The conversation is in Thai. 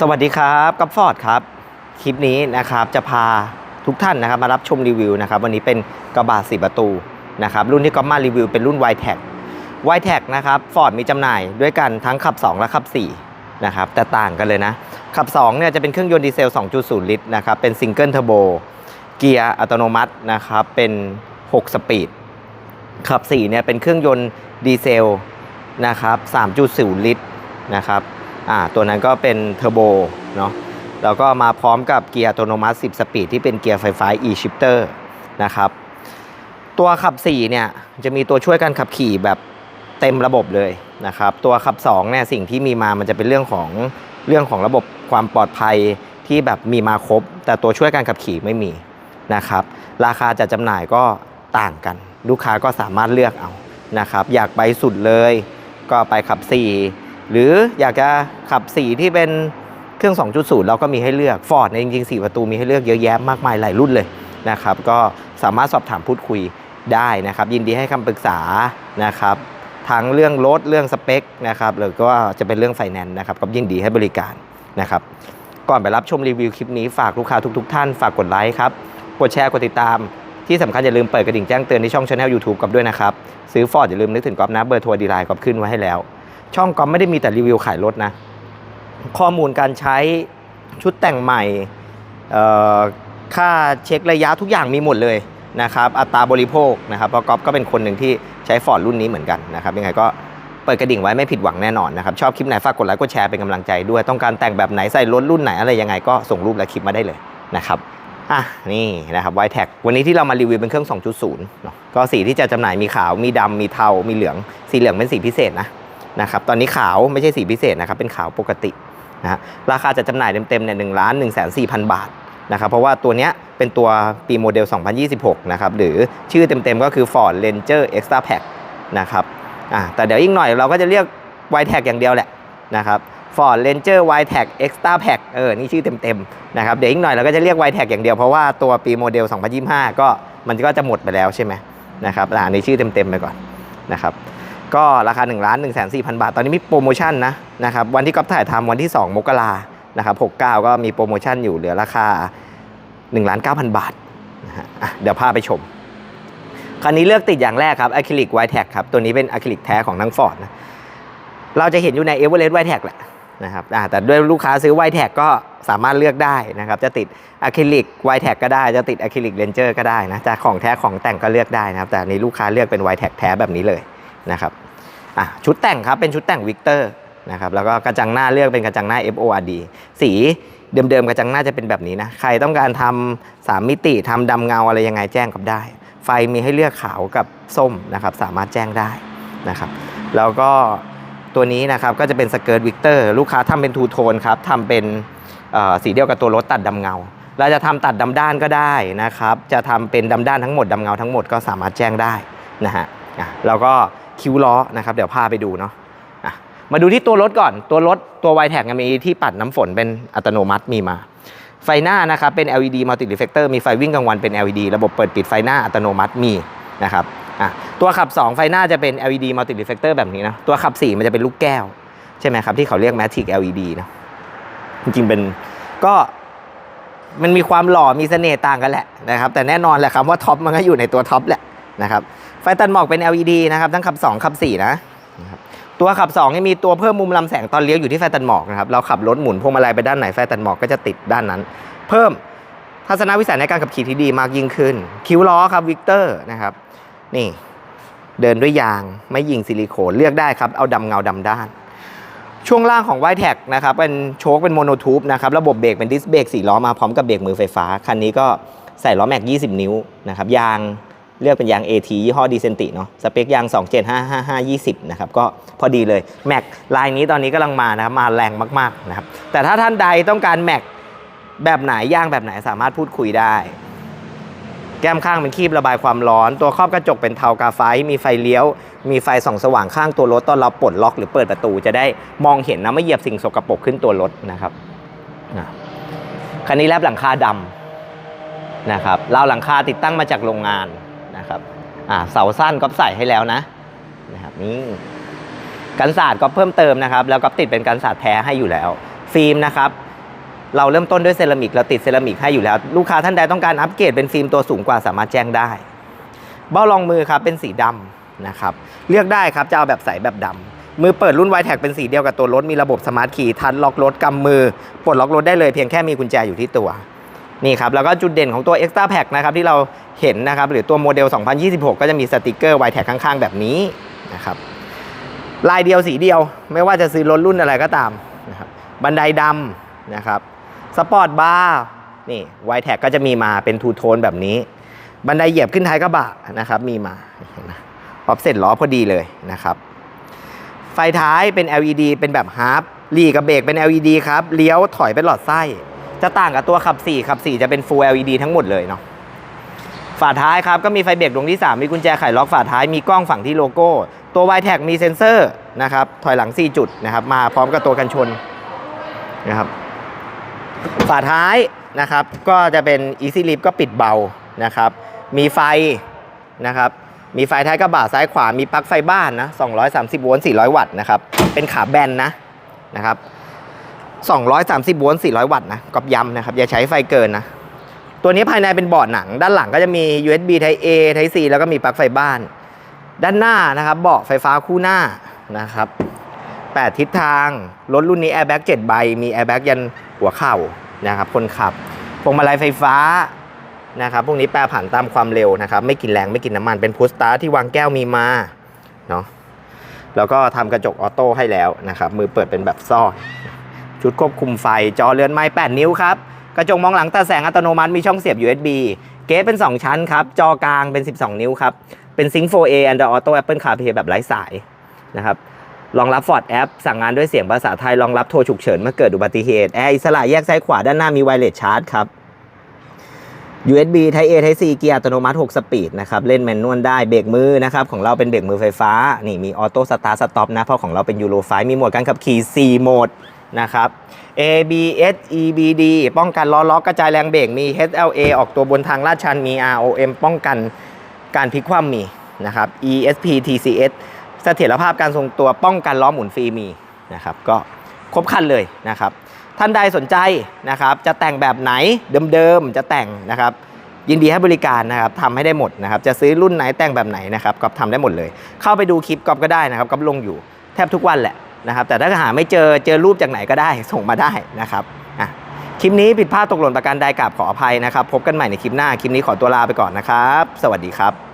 สวัสดีครับกับฟอร์ดครับ คลิปนี้นะครับจะพาทุกท่านนะครับมารับชมรีวิวนะครับวันนี้เป็นกระบะสีประตูนะครับรุ่นที่ก๊อฟมารีวิวเป็นรุ่น y t e c y t e c นะครับฟอร์ดมีจำหน่ายด้วยกันทั้งขับ 2 และขับ4นะครับแต่ต่างกันเลยนะ ขับ2เนี่ยจะเป็นเครื่องยนต์ดีเซล 2.0 ลิตรนะครับเป็นซิงเกิลเทอร์โบเกียร์อัตโนมัตินะครับเป็น 6 สปีดขับ4เนี่ยเป็นเครื่องยนต์ดีเซลนะครับ3.0 ลิตรนะครับ อ่าตัวนั้นก็เป็นเทอร์โบเนาะแล้วก็มาพร้อมกับเกียร์อัตโนมัติ 10 สปีดที่เป็นเกียร์ไฟฟ้า e-shifter นะครับ ตัวขับ 4 เนี่ย จะมีตัวช่วยการขับขี่แบบเต็มระบบเลยนะครับ ตัวขับ 2 เนี่ย สิ่งที่มีมามันจะเป็นเรื่องของเรื่องของระบบความปลอดภัยที่แบบมีมาครบ แต่ตัวช่วยการขับขี่ไม่มีนะครับ ราคาจัดจำหน่ายก็ต่างกัน ลูกค้าก็สามารถเลือกเอานะครับ อยากไปสุดเลย ก็ไปขับ 4 หรืออยากจะขับ4ที่เป็นเครื่อง 2.0 เราก็มีให้เลือกฟอร์ดในจริงๆ 4 ประตูมีให้เลือกเยอะแยะมากมายหลายรุ่นเลยนะครับ ก็สามารถสอบถามพูดคุยได้นะครับ ยินดีให้คำปรึกษานะครับทั้งเรื่องรถเรื่องสเปคนะครับหรือก็จะเป็นเรื่องไฟแนนซ์นะครับก็ยินดีให้บริการนะครับ ก่อนไปรับชมรีวิวคลิปนี้ฝากลูกค้าทุกๆท่านฝากกดไลค์ครับ กดแชร์กดติดตาม ที่สำคัญอย่าลืมเปิดกระดิ่งแจ้งเตือนที่ช่องช anel YouTube กับด้วยนะครับ ซื้อฟอร์ดอย่าลืมนึกถึงก๊อฟนะเบอร์โทรดีไลน์ก๊อฟขึ้นไว้ให้แล้ว ช่องก๊อฟไม่ได้มีแต่รีวิวขายรถนะ ข้อมูลการใช้ชุดแต่งใหม่ค่าเช็คระยะทุกอย่างมีหมดเลยนะครับอัตราบริโภคนะครับเพราะก๊อฟก็เป็นคนหนึ่งที่ใช้ฟอร์ดรุ่นนี้เหมือนกันนะครับยังไงก็เปิดกระดิ่งไว้ไม่ผิดหวังแน่นอนนะครับ ชอบคลิปไหนฝากกดไลค์กดแชร์เป็นกำลังใจด้วยต้องการแต่งแบบไหนใส่รถรุ่นไหนอะไรยังไงก็ส่งรูปและคลิปมาได้เลยนะครับอะนี่นะครับไวแท็กวันนี้ที่เรามารีวิวเป็นเครื่อง 2.0เนาะก็สีที่จะจำหน่ายมีขาวมีดำมีเทา มีเหลือง สีเหลืองเป็นสีพิเศษนะ นะครับตอนนี้ขาวไม่ใช่สีพิเศษนะครับเป็นขาวปกตินะฮะราคาจะจำหน่ายเต็มๆเนี่ยหนึ่งล้านหนึ่งแสนสี่พันบาทนะครับเพราะว่าตัวเนี้ยเป็นตัวปีโมเดล 2026 นะครับหรือชื่อเต็มๆก็คือ Ford Ranger Extra Pack นะครับอ่าแต่เดี๋ยวอีกหน่อยเราก็จะเรียก y t a g อย่างเดียวแหละนะครับ Ford Ranger y t a g Extra Pack เออนี่ชื่อเต็มๆนะครับเดี๋ยวอีกหน่อยเราก็จะเรียก y t a g อย่างเดียวเพราะว่าตัวปีโมเดล 2025 ก็มันก็จะหมดไปแล้วใช่ไหมนะครับอ่านี่ชื่อเต็มๆไปก่อนนะครับ ก็ราคา1นึ่งล้านหนึ่งแสนสี่พันบาท ตอนนี้มีโปรโมชั่นนะนะครับวันที่ก๊อฟถ่ายทำวันที่ 2 มกรานะครับ69ก็มีโปรโมชั่นอยู่เหลือราคา1ล้าน9,000บาทนะฮะเดี๋ยวพาไปชมคันนี้เลือกติดอย่างแรกครับอะคริลิกไวท์แท็กครับตัวนี้เป็นอะคริลิกแท้ของทั้งฟอร์ดนะเราจะเห็นอยู่ในเอเวอเรสต์ไวท์แท็กแหละนะครับแต่ด้วยลูกค้าซื้อไวท์แท็กก็สามารถเลือกได้นะครับจะติดอะคริลิกไวท์แท็กก็ได้จะติดอะคริลิกเลนเจอร์ก็ได้นะจะของแท้ของแต่งก็เลือกได้นะครับแต่นนี้ลูกค้าเลือกเป็นไวท์แท็กแท้แบบนี้เลย นะครับอะชุดแต่งครับเป็นชุดแต่งวิกเตอร์นะครับแล้วก็กระจังหน้าเลือกเป็นกระจังหน้า FORD สีเดิมๆกระจังหน้าจะเป็นแบบนี้นะ ใครต้องการทำสามมิติทำดำเงาอะไรยังไงแจ้งกับได้ ไฟมีให้เลือกขาวกับส้มนะครับสามารถแจ้งได้นะครับแล้วก็ตัวนี้นะครับก็จะเป็นสเกิร์ตวิกเตอร์ลูกค้าทำเป็นทูโทนครับทำเป็นสีเดียวกับตัวรถตัดดำเงา เราจะทำตัดดำด้านก็ได้นะครับ จะทำเป็นดำด้านทั้งหมดดำเงาทั้งหมดก็สามารถแจ้งได้นะฮะแล้วก็ คิ้วล้อนะครับ เดี๋ยวพาไปดูเนาะมาดูที่ตัวรถก่อน ตัวรถตัวไวแท็กมีที่ปัดน้ำฝนเป็นอัตโนมัติมีมา ไฟหน้านะครับเป็น LED multi reflector มีไฟวิ่งกลางวันเป็น LED ระบบเปิดปิดไฟหน้าอัตโนมัติมีนะครับตัวขับ 2 ไฟหน้าจะเป็น LED multi reflector แบบนี้นะ ตัวขับ 4 มันจะเป็นลูกแก้ว ใช่ไหมครับ ที่เขาเรียก matic LED นะจริงๆเป็นก็มันมีความหล่อมีเสน่ห์ต่างกันแหละนะครับ แต่แน่นอนแหละครับว่าท็อปมันก็อยู่ในตัวท็อปแหละนะครับ ฟตัดหมอกเป็น LED นะครับทั้งขับ 2 ขับ4นะนะตัวขับ2นี่มีตัวเพิ่มมุมลำแสงตอนเลี้ยวอยู่ที่ไฟตัดหมอกนะครับเราขับรถหมุนพวงมาลัยไปด้านไหนไฟตัดหมอกก็จะติดด้านนั้น เพิ่มทัศนวิสัยในการขับขี่ที่ดีมากยิ่งขึ้น คิ้วล้อครับวิกเตอร์นะครับนี่เดินด้วยยางไม่ยิงซิลิโคนเลือกได้ครับ เอาดำเงาดำด้าน ช่วงล่างของ y t e c นะครับเป็นโชคเป็นโมโนทูบนะครับระบบเบรกเป็นดิสเบรกสี่ล้อมาพร้อมกับเบรกมือไฟฟ้า คันนี้ก็ใส่ล้อแม็ก 20 นิ้วนะครับยาง เลือกเป็นยาง AT ยี่ห้อดีเซนติเนาะสเปคยาง 27555 20 นะครับ ก็พอดีเลยแม็กลายนี้ตอนนี้กำลังมานะครับ มาแรงมากๆนะครับ แต่ถ้าท่านใดต้องการแม็กแบบไหนยางแบบไหนสามารถพูดคุยได้ แก้มข้างเป็นคีบระบายความร้อน ตัวครอบกระจกเป็นเทากาไฟ มีไฟเลี้ยว มีไฟส่องสว่างข้างตัวรถตอนเราปลดล็อกหรือเปิดประตูจะได้มองเห็นนะไม่เหยียบสิ่งสกปรกขึ้นตัวรถนะครับนะคันนี้แลบหลังคาดำนะครับเราหลังคาติดตั้งมาจากโรงงาน อ่าเสาสั้นก็ใส่ให้แล้วนะนะครับนี่กันศาสตร์ก็เพิ่มเติมนะครับ แล้วก็ติดเป็นกันศาสตร์แท้ให้อยู่แล้ว ฟิล์มนะครับ เราเริ่มต้นด้วยเซรามิกเราติดเซรามิกให้อยู่แล้ว ลูกค้าท่านใดต้องการอัปเกรดเป็นฟิล์มตัวสูงกว่าสามารถแจ้งได้ เบ้ารองมือครับเป็นสีดำนะครับ เลือกได้ครับจะเอาแบบใสแบบดำมือเปิดรุ่น y t แท็เป็นสีเดียวกับตัวรถมีระบบสมาร์ทคีย์ทัชล็อกรถกำมือปลดล็อกรถได้เลยเพียงแค่มีกุญแจอยู่ที่ตัว นี่ครับแล้วก็จุดเด่นของตัว Extra Pack นะครับที่เราเห็นนะครับหรือตัวโมเดล 2026 ก็จะมีสติกเกอร์ y t แท็ข้างๆ แบบนี้นะครับลายเดียวสีเดียวไม่ว่าจะซื้อรถรุ่นอะไรก็ตามนะครับบันไดดำนะครับสปอร์ตบาร์นี่ y t แท็ก็จะมีมาเป็นทูโทนแบบนี้ บันไดเหยียบขึ้นท้ายกระบะนะครับมีมาเห็นไหมออฟเซ็ตล้อพอดีเลยนะครับไฟท้ายเป็น LED เป็นแบบฮาร์ปลีกับเบรกเป็น LED ครับเลี้ยวถอยเป็นหลอดไส้ จะต่างกับตัวขับ 4 ขับ 4 จะเป็น Full LED ทั้งหมดเลยเนาะฝาท้ายครับ ก็มีไฟเบรกดวงที่ 3 มีกุญแจไขล็อกฝาท้ายมีกล้องฝั่งที่โลโก้ ตัว y t แท็มีเซ็นเซอร์นะครับถอยหลัง 4 จุดนะครับ มาพร้อมกับตัวกันชนนะครับฝาท้ายนะครับ ก็จะเป็น Easy Lift ก็ปิดเบานะครับ มีไฟนะครับมีไฟท้ายกระบะซ้ายขวามีปลั๊กไฟบ้านนะ230โวลต์400 วัตต์นะครับเป็นขาแบนนะนะครับ 230โวลต์400 วัตต์นะกอบย้ำนะครับ อย่าใช้ไฟเกินนะ ตัวนี้ภายในเป็นบอร์ดหนัง ด้านหลังก็จะมี USB Type A Type C แล้วก็มีปลั๊กไฟบ้าน ด้านหน้านะครับเบาะไฟฟ้าคู่หน้านะครับ8ทิศทาง รถรุ่นนี้แอร์แบ็ก7ใบ มีแอร์แบ็กยันหัวเข่านะครับคนขับพวงมาลัยไฟฟ้านะครับพวกนี้แปรผันตามความเร็วนะครับ ไม่กินแรงไม่กินน้ำมันเป็นพุชสตาร์ทที่วางแก้วมีมาเนาะแล้วก็ทำกระจกออโต้ให้แล้วนะครับ มือเปิดเป็นแบบซ่อน ชุดควบคุมไฟ จอเรือนไม้ 8 นิ้วครับ กระจกมองหลังตาแสงอัตโนมัติมีช่องเสียบ USB เกสเป็น 2 ชั้นครับ จอกลางเป็น 12 นิ้วครับ เป็นซิง 4A Android Auto Apple CarPlay แบบไร้สายนะครับรองรับ Ford App สั่งงานด้วยเสียงภาษาไทยรองรับโทรฉุกเฉินเมื่อเกิดอุบัติเหตุแอร์อิสระแยกซ้ายขวาด้านหน้ามีไวเลสชาร์จครับ USB Type A Type C เกียร์อัตโนมัติ 6 สปีดนะครับ เล่นแมนนวลได้ เบรกมือนะครับ ของเราเป็นเบรกมือไฟฟ้า นี่มีออโต้สตาร์ทสต็อปนะ เพราะของเราเป็นยูโรไฟมีโหมดการขับขี่ 4 โหมด นะครับ ABS EBD ป้องกันล้อล็อกกระจายแรงเบรกมี HLA ออกตัวบนทางลาดชันมี ROM ป้องกันการพลิกคว่ำมีนะครับ ESP TCS เสถียรภาพการทรงตัวป้องกันล้อหมุนฟรีมีนะครับ ก็ครบครันเลยนะครับ ท่านใดสนใจนะครับ จะแต่งแบบไหนเดิมๆ จะแต่งนะครับ ยินดีให้บริการนะครับทำให้ได้หมดนะครับ จะซื้อรุ่นไหนแต่งแบบไหนนะครับก็ทำได้หมดเลย เข้าไปดูคลิปกอบก็ได้นะครับก๊อฟลงอยู่แทบทุกวันแหละ นะครับ แต่ถ้าหาไม่เจอเจอรูปจากไหนก็ได้ส่งมาได้นะครับอะคลิปนี้ผิดพลาดตกหล่นประการใดกราบขออภัยนะครับ พบกันใหม่ในคลิปหน้า คลิปนี้ขอตัวลาไปก่อนนะครับ สวัสดีครับ